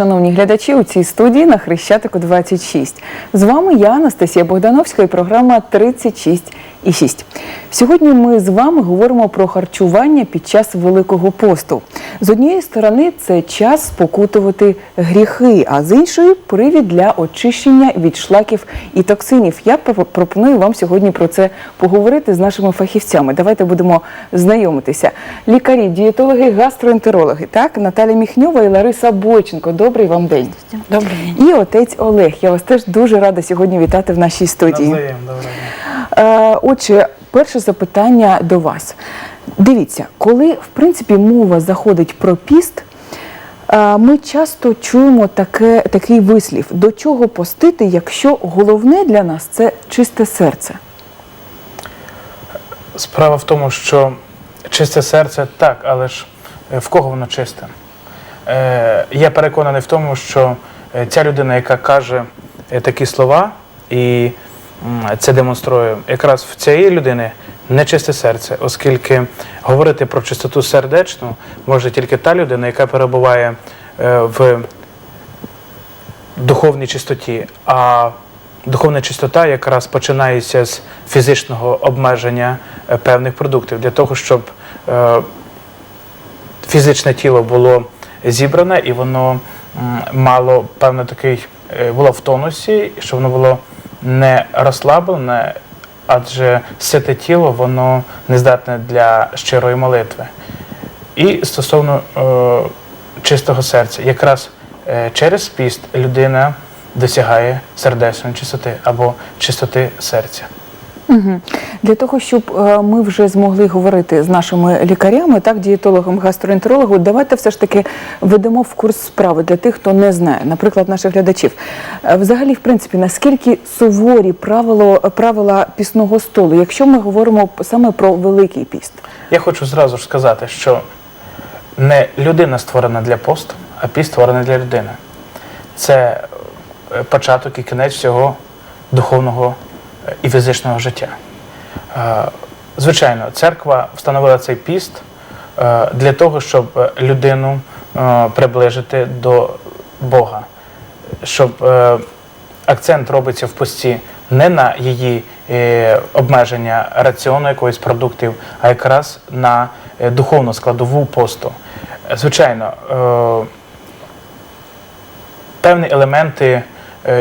Шановні глядачі, у цій студії на Хрещатику 26. З вами я, Анастасія Богдановська, і програма 36 і 6. Сьогодні ми з вами говоримо про харчування під час Великого посту. З однієї сторони, це час спокутувати гріхи, а з іншої привід для очищення від шлаків і токсинів. Я пропоную вам сьогодні про це поговорити з нашими фахівцями. Давайте будемо знайомитися. Лікарі, дієтологи, гастроентерологи. Так, Наталя Міхньова і Лариса Бойченко. Добрий вам день. Добрий день. І отець Олег. Я вас теж дуже рада сьогодні вітати в нашій студії. Дня. Е, Отже, перше запитання до вас. Дивіться, коли в принципі мова заходить про піст, е, ми часто чуємо таке, такий вислів: до чого постити, якщо головне для нас це чисте серце. Справа в тому, що чисте серце так, але ж е, в кого воно чисте? Е, я переконаний в тому, що ця людина, яка каже такі слова, і це демонструє, якраз в цієї людини нечисте серце, оскільки говорити про чистоту сердечну може тільки та людина, яка перебуває е, в духовній чистоті. А духовна чистота якраз починається з фізичного обмеження е, певних продуктів для того, щоб е, фізичне тіло було зібране і воно мало певно такий було в тонусі, щоб воно було не розслаблене, адже сите тіло воно не здатне для щирої молитви. І стосовно е, чистого серця, якраз е, через піст людина досягає сердечної чистоти або чистоти серця. Угу. Для того, щоб е, ми вже змогли говорити з нашими лікарями, так, дієтологом, гастроентерологом, давайте все ж таки ведемо в курс справи для тих, хто не знає, наприклад, наших глядачів. Е, Взагалі, в принципі, наскільки суворі правило, правила пісного столу, якщо ми говоримо саме про Великий піст? Я хочу зразу ж сказати, що не людина створена для посту, а піст створений для людини. Це е, початок і кінець всього духовного і фізичного життя. Е, Звичайно, церква встановила цей піст е, для того, щоб е, людину приближити до Бога, щоб акцент робиться в пості не на її обмеження раціону якоїсь продуктів, а якраз на духовну складову посту. Звичайно, певні елементи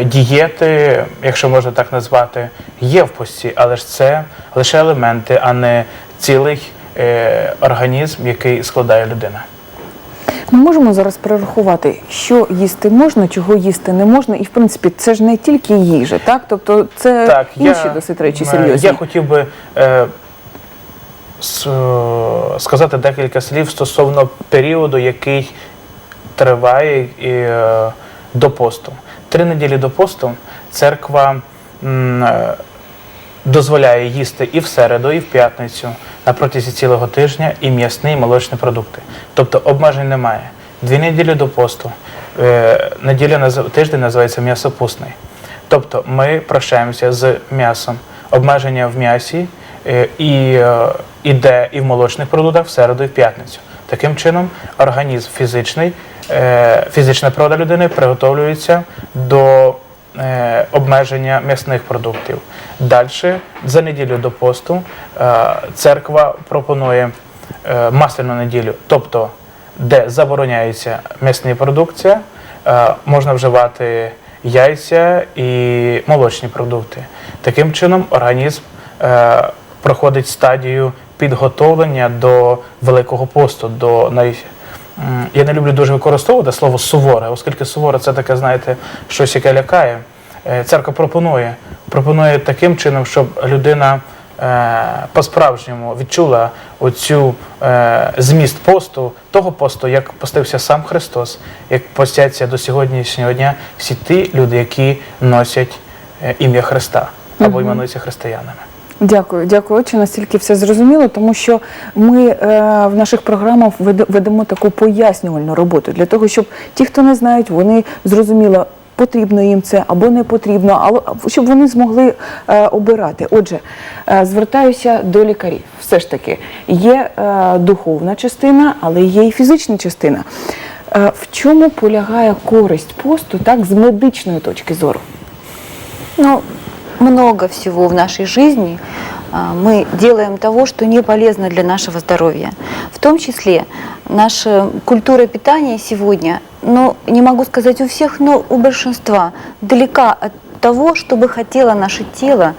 дієти, якщо можна так назвати, є в пості, але ж це лише елементи, а не цілий е, організм, який складає людина. Ми можемо зараз перерахувати, що їсти можна, чого їсти не можна, і в принципі це ж не тільки їжа, так? Тобто це Так, інші я, досить речі е, серйозні. Я хотів би е, с, е, сказати декілька слів стосовно періоду, який триває е, до посту. Три неділі до посту церква е, дозволяє їсти і в середу, і в п'ятницю на протязі цілого тижня і м'ясні, і молочні продукти. Тобто обмежень немає. Дві неділі до посту. Е, неділя тиждень називається м'ясопусний. Тобто ми прощаємося з м'ясом. Обмеження в м'ясі е, і іде і в молочних продуктах в середу і в п'ятницю. Таким чином, організм фізичний, фізична природа людини приготовлюється до е, обмеження м'ясних продуктів. Далі, за неділю до посту, е, церква пропонує е, масляну неділю, тобто де забороняється м'ясна продукція, е, можна вживати яйця і молочні продукти. Таким чином, організм е, проходить стадію підготовлення до Великого посту, до Я не люблю дуже використовувати слово суворе, оскільки суворе це таке, знаєте, щось, яке лякає. Е, Церква пропонує, пропонує таким чином, щоб людина е, по-справжньому відчула оцю е, зміст посту, того посту, як постився сам Христос, як постяться до сьогоднішнього дня всі ті люди, які носять е, ім'я Христа або іменуються християнами. Дякую, дякую, отче. Настільки все зрозуміло, тому що ми е, в наших програмах ведемо таку пояснювальну роботу для того, щоб ті, хто не знають, вони зрозуміли, потрібно їм це або не потрібно, але щоб вони змогли е, обирати. Отже, е, звертаюся до лікарів. Все ж таки, є е, духовна частина, але є і фізична частина. Е, В чому полягає користь посту так з медичної точки зору? Ну, много всего в нашей жизни а, мы делаем того, что не полезно для нашего здоровья. В том числе наша культура питания сегодня, ну, не могу сказать у всех, но у большинства далека от того, что бы хотело наше тело.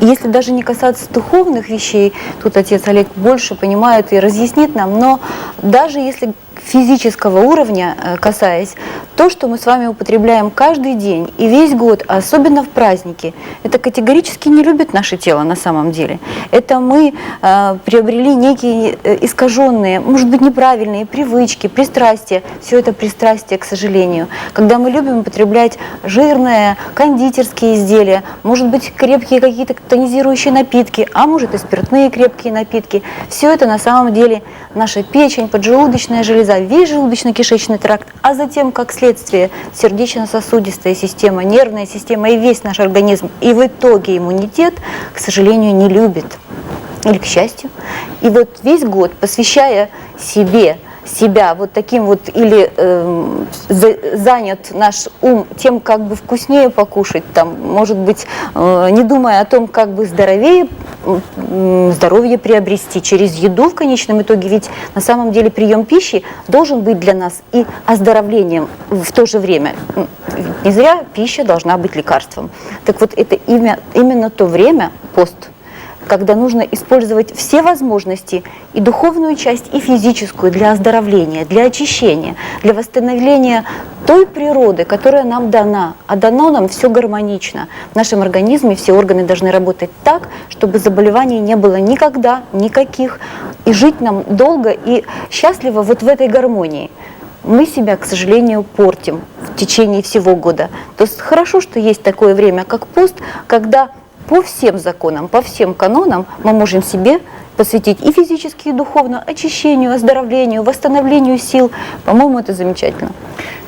Если даже не касаться духовных вещей, тут отец Олег больше понимает и разъяснит нам, но даже если физического уровня э, касаясь, то, что мы с вами употребляем каждый день и весь год, особенно в праздники, это категорически не любит наше тело на самом деле. Это мы э, приобрели некие э, искаженные, может быть, неправильные привычки, пристрастия. Все это пристрастие, к сожалению. Когда мы любим употреблять жирные, кондитерские изделия, может быть, крепкие какие-то тонизирующие напитки, а может и спиртные крепкие напитки. Все это на самом деле наша печень, поджелудочная железа, весь желудочно-кишечный тракт, а затем, как следствие, сердечно-сосудистая система, нервная система и весь наш организм. И в итоге иммунитет, к сожалению, не любит. Или к счастью. И вот весь год, посвящая себе, себя вот таким вот, или за- занят наш ум тем, как бы вкуснее покушать, там, может быть, э, не думая о том, как бы здоровее, м, здоровье приобрести через еду в конечном итоге, ведь на самом деле прием пищи должен быть для нас и оздоровлением в то же время. Не зря пища должна быть лекарством. Так вот, это имя, именно то время, пост, когда нужно использовать все возможности, и духовную часть, и физическую, для оздоровления, для очищения, для восстановления той природы, которая нам дана. А дано нам все гармонично. В нашем организме все органы должны работать так, чтобы заболеваний не было никогда, никаких, и жить нам долго и счастливо вот в этой гармонии мы себя, к сожалению, портим в течение всего года. То есть хорошо, что есть такое время, как пост, когда по всем законам, по всем канонам мы можем себе посвятить и физически, и духовно очищению, оздоровлению, восстановлению сил. По-моему, это замечательно.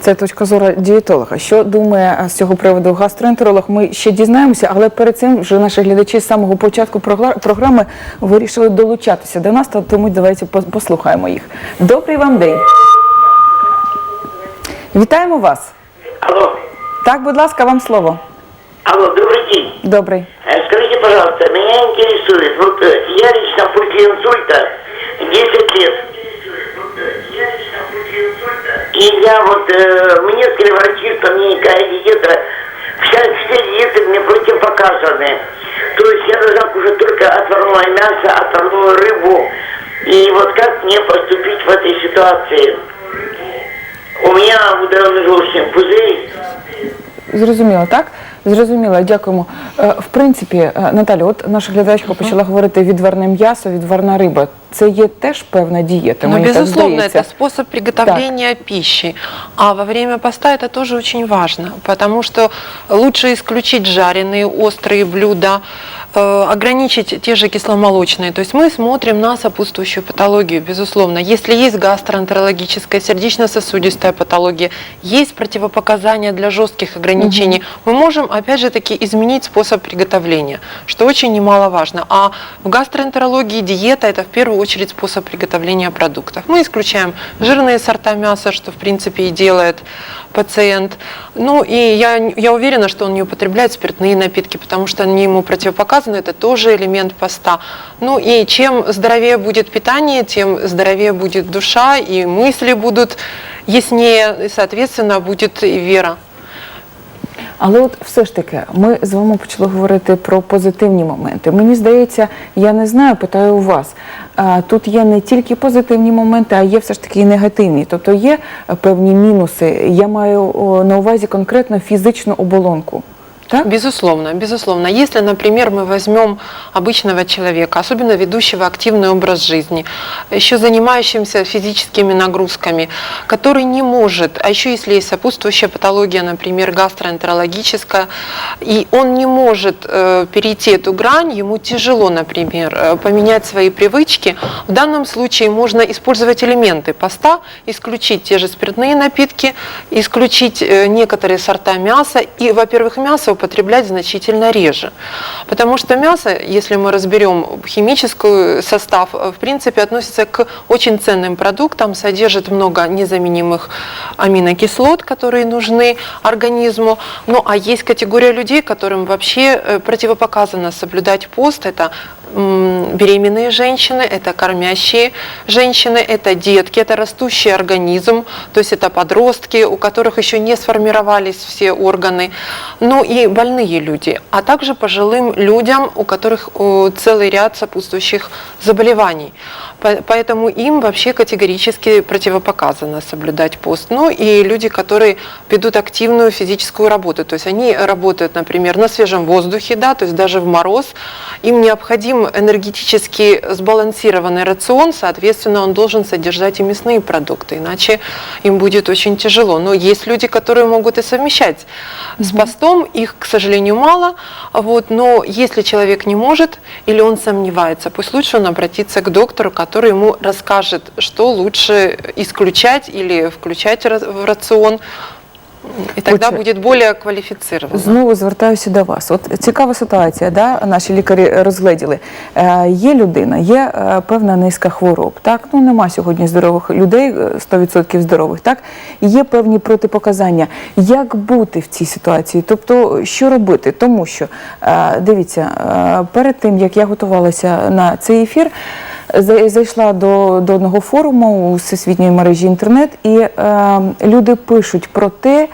Це точка зору дієтолога. Що думає з цього приводу гастроентеролог? Ми ще дізнаємося, але перед цим вже наші глядачі з самого початку програми вирішили долучатися до нас, тому давайте послухаємо їх. Добрий вам день. Вітаємо вас. Алло, Так, будь ласка, вам слово. Добрый. Э, Скажите, пожалуйста, меня интересует, вот э, я лично после инсульта 10 лет. И я вот, э, мне сказали врачи, что мне диета, вся, все диеты мне противопоказаны. То есть я должна кушать только отварное мясо, отварную рыбу. И вот как мне поступить в этой ситуации? У меня удаленный желчный пузырь, Зрозуміло, так? Зрозуміло, дякуємо. Е, В принципі, е, Наталя, от наша глядачка почала говорити відварне м'ясо, відварна риба. Це є теж певна дієта. Ну, мені так безусловно, здається. это способ приготовления пищи. А во время поста это тоже очень важно, потому что лучше исключить жареные, острые блюда, э, ограничить те же кисломолочные. То есть мы смотрим на сопутствующую патологию, безусловно. Если есть гастроэнтерологическая, сердечно-сосудистая патология, есть противопоказания для жестких ограничений, мы можем, опять же таки, изменить способ приготовления, что очень немаловажно. А в гастроэнтерологии диета – это в первую очередь способ приготовления продуктов. Мы исключаем жирные сорта мяса, что в принципе и делает пациент. Ну и я, я уверена, что он не употребляет спиртные напитки, потому что они ему противопоказаны, это тоже элемент поста. Ну и чем здоровее будет питание, тем здоровее будет душа, и мысли будут яснее, и, соответственно, будет и вера. Але от все ж таки, ми з вами почали говорити про позитивні моменти. Мені здається, я не знаю, питаю у вас. а, Тут є не тільки позитивні моменти, а є все ж таки і негативні. Тобто є е, певні мінуси. Я маю о, на увазі конкретно фізичну оболонку. Так? Безусловно, безусловно. Если, например, мы возьмем обычного человека, особенно ведущего активный образ жизни, еще занимающимся физическими нагрузками, который не может, а еще если есть сопутствующая патология, например, гастроэнтерологическая, и он не может э, перейти эту грань, ему тяжело, например, э, поменять свои привычки, в данном случае можно использовать элементы поста, исключить те же спиртные напитки, исключить э, некоторые сорта мяса и, во-первых, мясо употреблять значительно реже. Потому что мясо, если мы разберем химический состав, э, в принципе, относится к очень ценным продуктам, содержит много незаменимых аминокислот, которые нужны организму. Ну а есть категория людей, которым вообще э, противопоказано соблюдать пост. Это беременные женщины, это кормящие женщины, это детки, это растущий организм, то есть это подростки, у которых еще не сформировались все органы, ну и больные люди, а также пожилым людям, у которых э, целый ряд сопутствующих заболеваний. По- Поэтому им вообще категорически противопоказано соблюдать пост. Ну и люди, которые ведут активную физическую работу, то есть они работают, например, на свежем воздухе, да, то есть даже в мороз, им необходим энергетически сбалансированный рацион, соответственно, он должен содержать и мясные продукты, иначе им будет очень тяжело. Но есть люди, которые могут и совмещать с постом, их, к сожалению, мало, вот, но если человек не может или он сомневается, пусть лучше он обратится к доктору, который ему расскажет, что лучше исключать или включать в рацион, и тогда Отже, будет более квалифицировано. Знову звертаюся до вас. От цікава ситуація, да? наші лікарі розгледіли. Е, є людина, є е, певна низка хвороб. Так? Ну, нема сьогодні здорових людей, е, 100% здорових. Так? І Є певні протипоказання. Як бути в цій ситуації? Тобто, що робити? Тому що, е, дивіться, е, перед тим, як я готувалася на цей ефір, зайшла до, до одного форуму у всесвітньої мережі інтернет, і е, люди пишуть про те,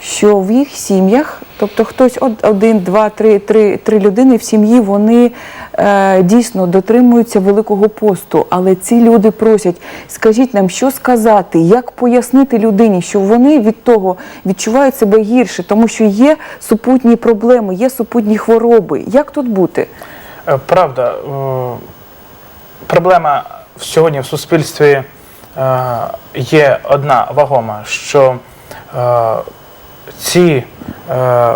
що в їх сім'ях, тобто хтось од- один, два, три, три, три людини в сім'ї, вони е, дійсно дотримуються Великого посту. Але ці люди просять, скажіть нам, що сказати, як пояснити людині, що вони від того відчувають себе гірше, тому що є супутні проблеми, є супутні хвороби. Як тут бути? Е, Правда, е, проблема сьогодні в суспільстві е, є одна вагома, що е, ці е,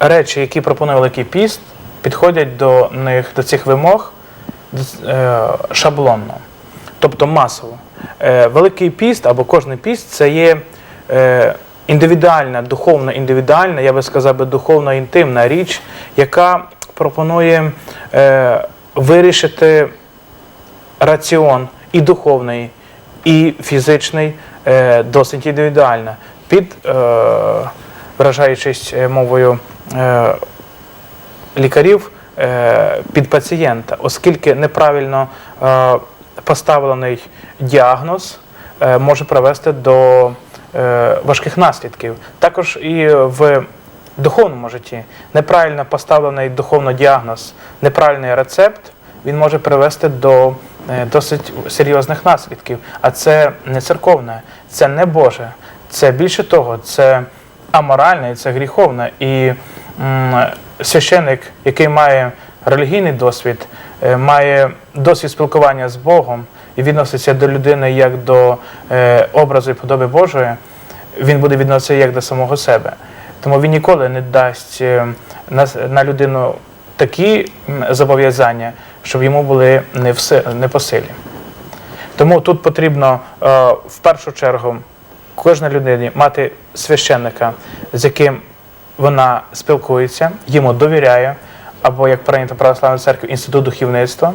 речі, які пропонує Великий піст, підходять до них, до цих вимог шаблонно, тобто масово. Великий піст або кожний піст це є індивідуальна, духовно індивідуальна, я би сказав би духовно інтимна річ, яка пропонує вирішити раціон і духовний, і фізичний е, досить індивідуально, під е, виражаючись е, мовою лікарів під пацієнта, оскільки неправильно поставлений діагноз може привести до важких наслідків. Також і в духовному житті неправильно поставлений духовно діагноз, неправильний рецепт, він може привести до досить серйозних наслідків. А це не церковне, це не Боже. Це більше того, це аморальне, це гріховне. І священик, який має релігійний досвід, е, має досвід спілкування з Богом і відноситься до людини як до е, образу і подоби Божої, він буде відноситися як до самого себе. Тому він ніколи не дасть е, на людину такі зобов'язання, щоб йому були не, все, не по силі. Тому тут потрібно е, в першу чергу кожній людині мати священника, з яким вона спілкується, йому довіряє, або, як прийнято православна церква, інститут духовництва.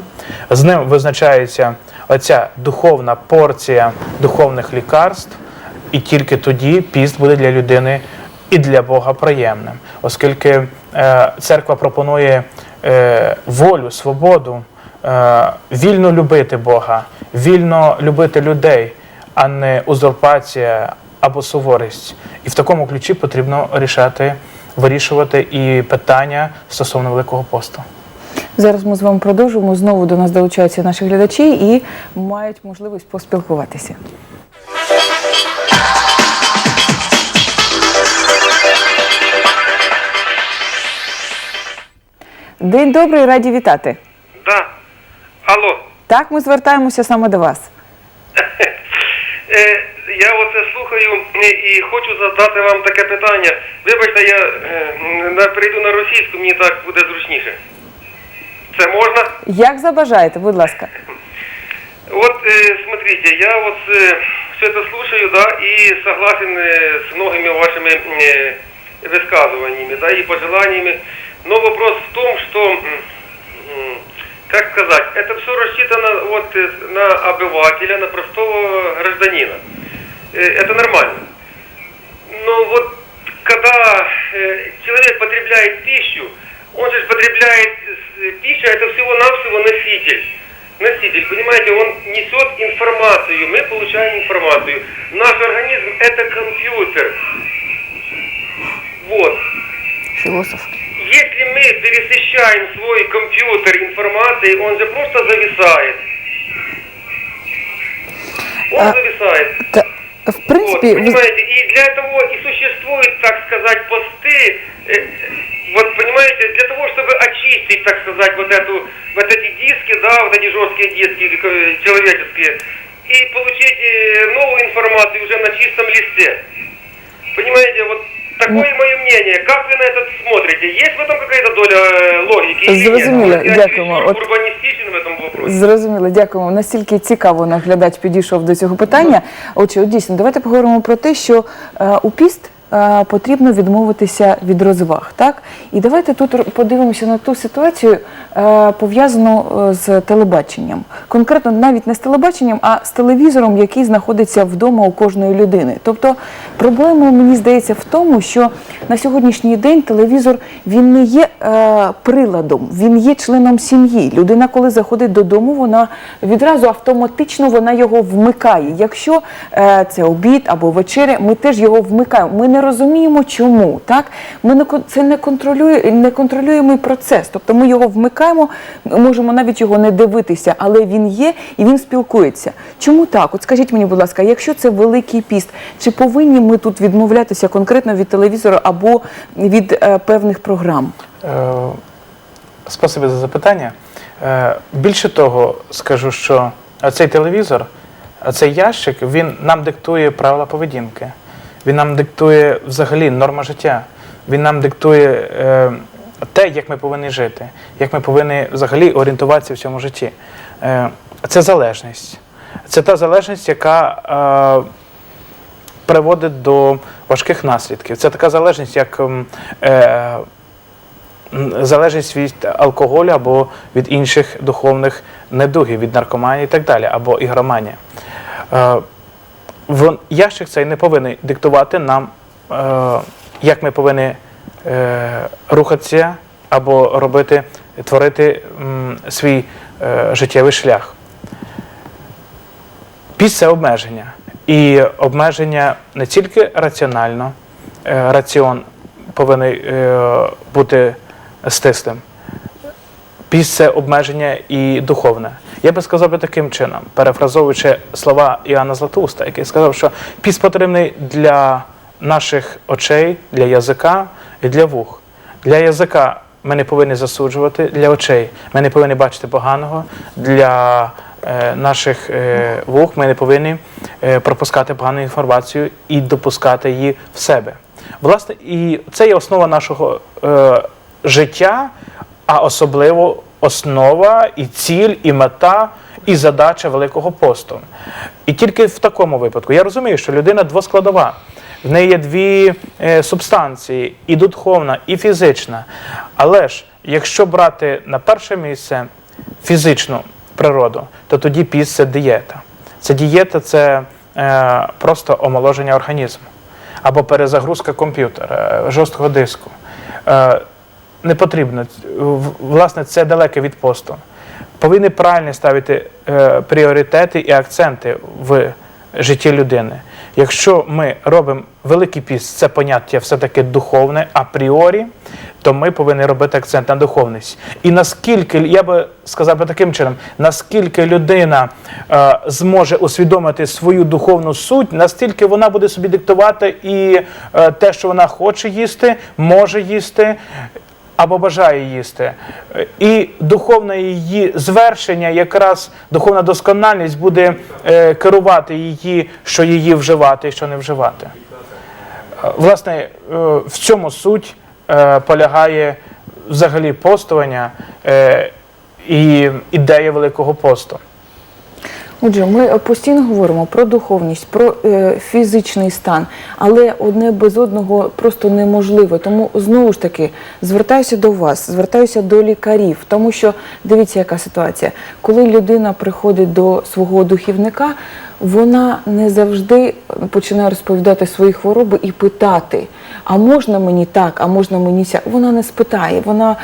З ним визначається оця духовна порція духовних лікарств, і тільки тоді піст буде для людини і для Бога приємним, оскільки е, церква пропонує волю, свободу, е, вільно любити Бога, вільно любити людей, а не узурпація або суворість. І в такому ключі потрібно рішати, вирішувати і питання стосовно Великого посту. Зараз ми з вами продовжуємо. Знову до нас долучаються наші глядачі і мають можливість поспілкуватися. День добрий, раді вітати. Да. Алло. Так, ми звертаємося саме до вас. Е, я оце слухаю е, і хочу задати вам таке питання. Вибачте, я е, на- перейду на російську, мені так буде зручніше. Це можна? Як забажаєте, будь ласка. Вот, э, смотрите, я вот все это слушаю, да, и согласен э, с многими вашими э, высказываниями, да, и пожеланиями. Но вопрос в том, что, как сказать, это все рассчитано вот э, на обывателя, на простого гражданина. Э, Это нормально. Но вот когда э, человек потребляет пищу, он же потребляет пищу, это всего-навсего носитель. Носитель, понимаете, он несет информацию, мы получаем информацию. Наш организм это компьютер. Вот. Философ. Если мы пересыщаем свой компьютер информацией, он же просто зависает. Он А, зависает. Та, в Вот, принципі, ви- понимаете, и для этого и существуют, так сказать, посты, э, вот понимаете, для того, чтобы очистить, так сказать, вот эту, вот эти диски, да, вот эти жесткие диски э, человеческие, и получить э, новую информацию уже на чистом листе. Понимаете, вот такое мое мнение. Как вы на это смотрите? Есть в этом какая-то доля э, логики? или нет? Зрозуміло, Может, я дякуємо. чересчур От- урбанистичен в этом вопросе? Зрозуміло, дякуємо. Настільки цікаво наглядач підійшов до цього питання. Отже, от дійсно, давайте поговоримо про те, що е, у піст е, потрібно відмовитися від розваг. Так? І давайте тут подивимося на ту ситуацію, е, пов'язану е, з телебаченням. Конкретно навіть не з телебаченням, а з телевізором, який знаходиться вдома у кожної людини. Тобто проблема, мені здається, в тому, що на сьогоднішній день телевізор він не є е, приладом, він є членом сім'ї. Людина, коли заходить додому, вона відразу автоматично його вмикає. Якщо е, це обід або вечеря, ми теж його вмикаємо. Ми не розуміємо, чому так. Ми не це не контролює неконтролюємий процес. Тобто ми його вмикаємо, можемо навіть його не дивитися, але він є і він спілкується. Чому так? От скажіть мені, будь ласка, якщо це великий піст, чи повинні ми тут відмовлятися конкретно від телевізора або від е, певних програм? Е, Спасибі за запитання. Е, Більше того, скажу, що цей телевізор, цей ящик, він нам диктує правила поведінки. Він нам диктує взагалі норма життя. Він нам диктує е, те, як ми повинні жити, як ми повинні взагалі орієнтуватися в цьому житті. Е, Це залежність. Це та залежність, яка е, приводить до важких наслідків. Це така залежність, як ем, е, залежність від алкоголю або від інших духовних недугів, від наркоманії і так далі, або ігроманія. Е, вон- ящик цей не повинен диктувати нам, е, як ми повинні е, рухатися або робити, творити свій е, життєвий шлях. Піс це обмеження. І обмеження не тільки раціонально, раціон повинен бути стислим. Піс це обмеження і духовне. Я би сказав би таким чином, перефразовуючи слова Іоанна Златоуста, який сказав, що піс потрібний для наших очей, для язика і для вух. Для язика ми не повинні засуджувати, для очей ми не повинні бачити поганого, для е, наших е, вух ми не повинні е, пропускати погану інформацію і допускати її в себе. Власне, і це є основа нашого е, життя, а особливо основа і ціль, і мета, і задача Великого посту. І тільки в такому випадку я розумію, що людина двоскладова. В неї є дві е, субстанції: і духовна, і фізична. Але ж, якщо брати на перше місце фізичну природу, то тоді піс це дієта. Це дієта це е, просто омоложення організму або перезагрузка комп'ютера, жорсткого диску. Е, не потрібно. Власне, це далеке від посту. Повинні правильно ставити е, пріоритети і акценти в житті людини. Якщо ми робимо великий піст, це поняття все-таки духовне апріорі, то ми повинні робити акцент на духовність. І наскільки, я би сказав би таким чином, наскільки людина е, зможе усвідомити свою духовну суть, настільки вона буде собі диктувати і е, те, що вона хоче їсти, може їсти або бажає їсти. І духовне її звершення, якраз духовна досконалість буде е, керувати її, що її вживати і що не вживати. Е, Власне, е, в цьому суть полягає взагалі постування і ідея Великого посту. Отже, ми е, постійно говоримо про духовність, про е, фізичний стан, але одне без одного просто неможливо. Тому знову ж таки звертаюся до вас, звертаюся до лікарів, тому що дивіться, яка ситуація. Коли людина приходить до свого духівника, вона не завжди починає розповідати свої хвороби і питати, а можна мені так, а можна мені сяк. Вона не спитає, вона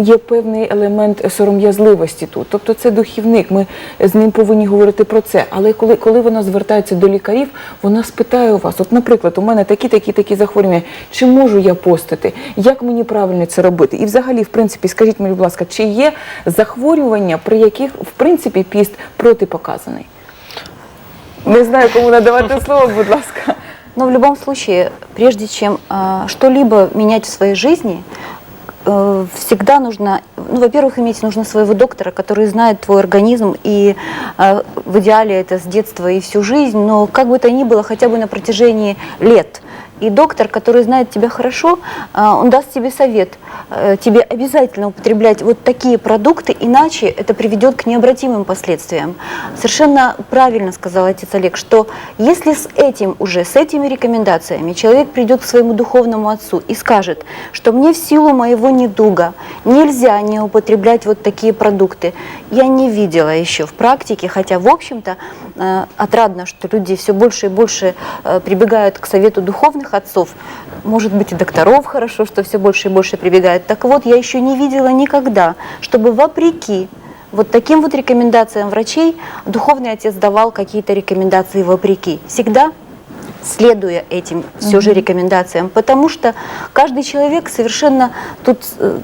є певний елемент сором'язливості тут. Тобто це духівник. Ми з ним повинні говорити про це. Але коли, коли вона звертається до лікарів, вона спитає у вас: от, наприклад, у мене такі, такі, такі захворювання, чи можу я постити? Як мені правильно це робити? І взагалі, в принципі, скажіть мені, будь ласка, чи є захворювання, при яких в принципі піст протипоказаний? Не знаю, кому надавати слово, будь ласка. Но в любом случае, прежде чем э, что-либо менять в своей жизни, э, всегда нужно, ну, во-первых, иметь нужно своего доктора, который знает твой организм, и э, в идеале это с детства и всю жизнь, но как бы то ни было, хотя бы на протяжении лет. И доктор, который знает тебя хорошо, э, он даст тебе совет. Э, Тебе обязательно употреблять вот такие продукты, иначе это приведет к необратимым последствиям. Совершенно правильно сказал отец Олег, что если с этим уже, с этими рекомендациями человек придет к своему духовному отцу и скажет, что мне в силу моего недуга нельзя не употреблять вот такие продукты, я не видела еще в практике, хотя в общем-то э, отрадно, что люди все больше и больше э, прибегают к совету духовных отцов, может быть и докторов хорошо, что все больше и больше прибегают. Так вот, я еще не видела никогда, чтобы вопреки вот таким вот рекомендациям врачей духовный отец давал какие-то рекомендации вопреки. Всегда следуя этим все же рекомендациям, потому что каждый человек совершенно тут э,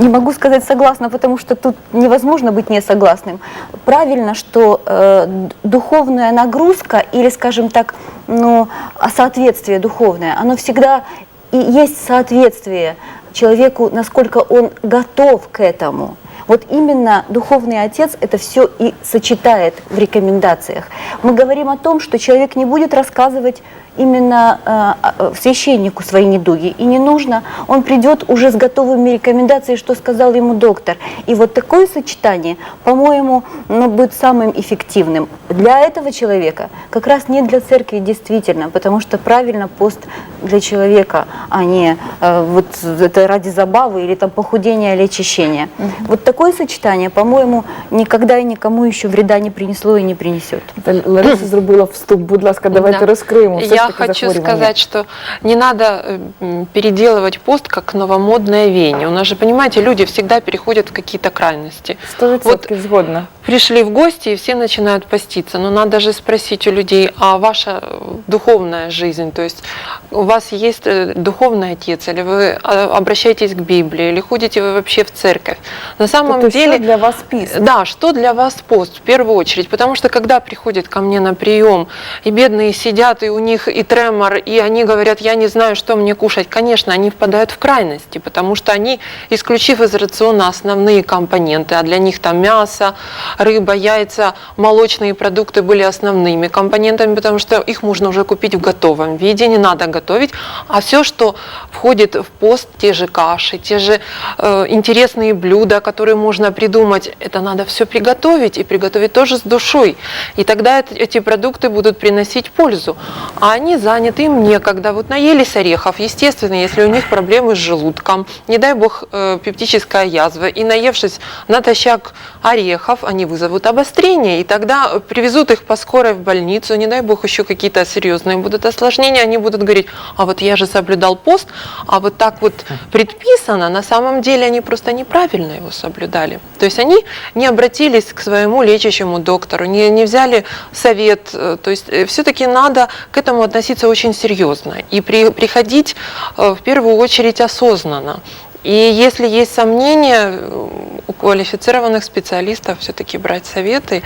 не могу сказать согласна, потому что тут невозможно быть не согласным. Правильно, что э, духовная нагрузка или, скажем так, ну, а соответствие духовное, оно всегда и есть соответствие человеку, насколько он готов к этому. Вот именно духовный отец это все и сочетает в рекомендациях. Мы говорим о том, что человек не будет рассказывать именно э, э, священнику свои недуги. И не нужно, он придет уже с готовыми рекомендациями, что сказал ему доктор. И вот такое сочетание, по-моему, ну, будет самым эффективным для этого человека, как раз не для церкви действительно, потому что правильно пост для человека, а не э, вот это ради забавы или там похудения или очищения. Вот такое сочетание, по-моему, никогда и никому еще вреда не принесло и не принесет. Лариса зробила вступ. Будь ласка, давайте Да. розкриємо. Все Я таки хочу захворювання. сказать, что не надо э, м, переделывать пост как новомодное веяние. У нас же, понимаете, люди всегда переходят в какие-то крайности. Сто відсотків згодна. Пришли в гости и все начинают поститься. Но надо же спросить у людей, а ваша э, духовная жизнь, то есть у вас есть э, духовный отец, или вы а, обращаетесь к Библии, или ходите вы вообще в церковь. На самом Тобто, деле... що для вас піст? Да, что для вас пост в первую очередь? Потому что когда приходят ко мне на прием, и бедные сидят, и у них и тремор, и они говорят, я не знаю, что мне кушать, конечно, они впадают в крайности, потому что они, исключив из рациона основные компоненты, а для них там мясо, рыба, яйца, молочные продукты были основными компонентами, потому что их можно уже купить в готовом виде, не надо готовить, а все, что входит в пост, те же каши, те же э, интересные блюда, которые можно придумать, это надо все приготовить и приготовить тоже с душой. И тогда эт- эти продукты будут приносить пользу. А они заняты, им некогда. Вот наелись орехов, естественно, если у них проблемы с желудком, не дай бог э, пептическая язва, и наевшись натощак орехов, они вызовут обострение, и тогда э, привезут их по скорой в больницу, не дай бог еще какие-то серьезные будут осложнения, они будут говорить, а вот я же соблюдал пост, а вот так вот предписано, на самом деле они просто неправильно его соблюдали. То есть они не обратились к своему лечащему доктору, не, не взяли совет, э, то есть все-таки надо к этому относиться очень серьезно и при- приходить э, в первую очередь осознанно. И если есть сомнения, э, у квалифицированных специалистов все-таки брать советы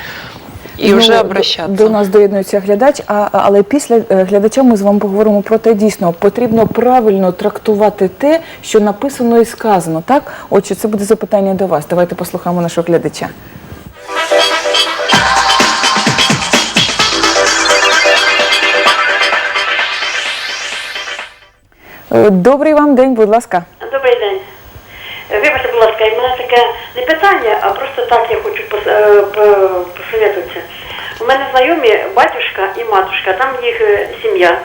и Ну, уже до- обращаться. До нас доєднується глядач, а, але після е, глядача ми з вами поговоримо про те, дійсно потрібно правильно трактувати те, що написано і сказано. Так, отже, це буде запитання до вас. Давайте послухаємо нашого глядача. Добрий вам день, будь ласка. Добрий день. Е, Вибачте, будь ласка, і мене таке не питання, а просто так я хочу е, посоветуватися. У мене знайомі батюшка і матушка, там їх е, сім'я,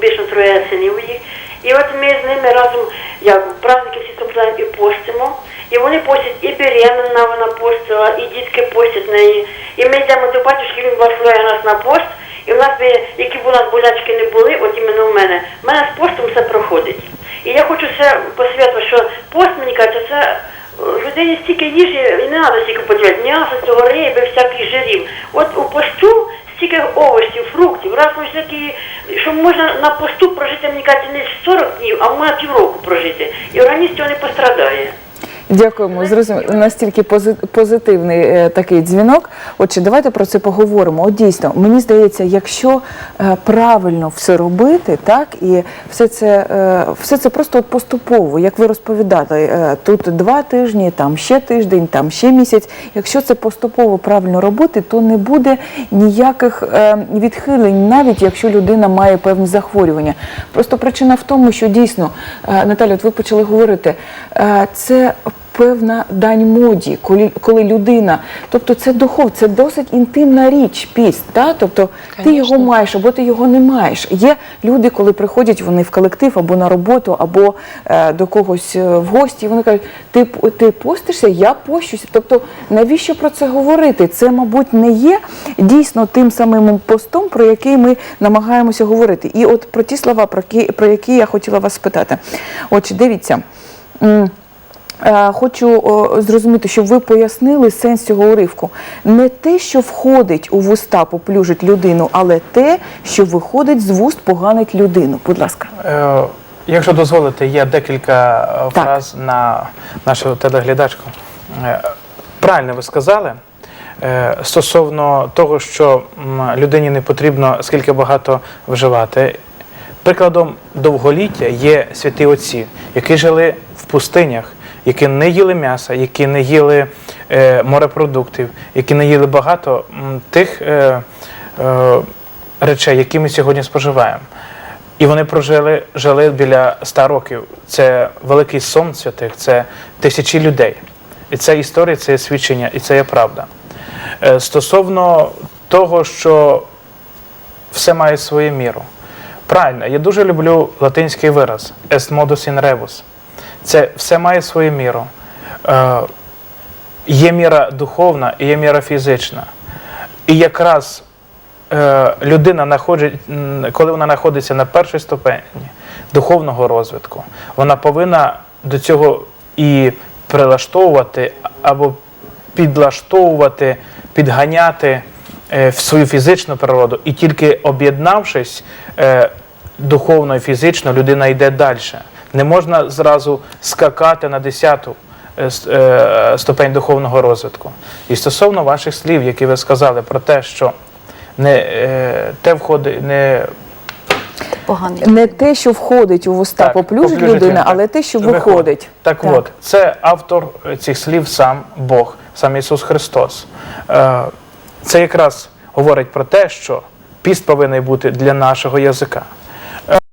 більше троє синів їх. І от ми з ними разом, як праздники всі соблюдаємо і постимо. І вони постять, і беременна вона постила, і дітки постять неї. І ми йдемо до батюшки, він благословляє нас на пост. І в нас би, які б у нас болячки не були, от іменно в мене, в мене з постом все проходить. І я хочу все посвятити, що пост, мені кажеться, це е, людині стільки їжі, і не треба стільки поділяти, м'яса, цього риби, всяких жирів. От у посту стільки овочів, фруктів, разом всякі, що можна на посту прожити, мені кажеться, не 40 днів, а можна півроку прожити. І організм цього не пострадає. Дякуємо. Зрозуміло. Настільки пози- позитивний е, такий дзвінок. Отже, давайте про це поговоримо. От дійсно, мені здається, якщо е, правильно все робити, так і все це, е, все це просто от поступово, як ви розповідали, тут два тижні, там ще тиждень, там ще місяць. Якщо це поступово правильно робити, то не буде ніяких відхилень, навіть якщо людина має певні захворювання. Просто причина в тому, що дійсно, Наталя, от ви почали говорити, це певна дань моді, коли, коли людина, тобто це духов, це досить інтимна річ, піст. Та? Тобто ти його маєш або ти його не маєш. Є люди, коли приходять вони в колектив або на роботу, або е, до когось е, в гості, вони кажуть, ти, ти постишся, я пощуся. Тобто, навіщо про це говорити? Це, мабуть, не є дійсно тим самим постом, про який ми намагаємося говорити. І от про ті слова, про які, про які я хотіла вас спитати. Отже, дивіться. Е, Хочу зрозуміти, щоб ви пояснили сенс цього уривку. Не те, що входить у вуста, поплюжить людину, але те, що виходить з вуст, поганить людину. Будь ласка. Е, Якщо дозволите, є декілька е, Так. фраз на нашу телеглядачку. Правильно ви сказали. Стосовно того, що людині не потрібно скільки багато вживати. Прикладом довголіття є святі отці, які жили в пустинях, які не їли м'яса, які не їли е, морепродуктів, які не їли багато тих е, е, речей, які ми сьогодні споживаємо. І вони прожили жили біля 100 років. Це великий сон святих, це тисячі людей. І це історія, це є свідчення, і це є правда. Стосовно того, що все має свою міру. Правильно, я дуже люблю латинський вираз est modus in rebus. Це все має свою міру. Е, є міра духовна і є міра фізична. І якраз е, людина, коли вона знаходиться на першій ступені духовного розвитку, вона повинна до цього і прилаштовувати або підлаштовувати, підганяти е, свою фізичну природу. І тільки об'єднавшись е, духовно і фізично, людина йде далі. Не можна зразу скакати на десяту е, с- е, ступень духовного розвитку. І стосовно ваших слів, які ви сказали про те, що не е, те входить, не Поганий. Не те, що входить у вуста, Так, поплюжить поплюжить людина, так. але те, що Виходить. виходить. Так, от, це автор цих слів сам Бог, сам Ісус Христос. Це якраз говорить про те, що піст повинен бути для нашого язика.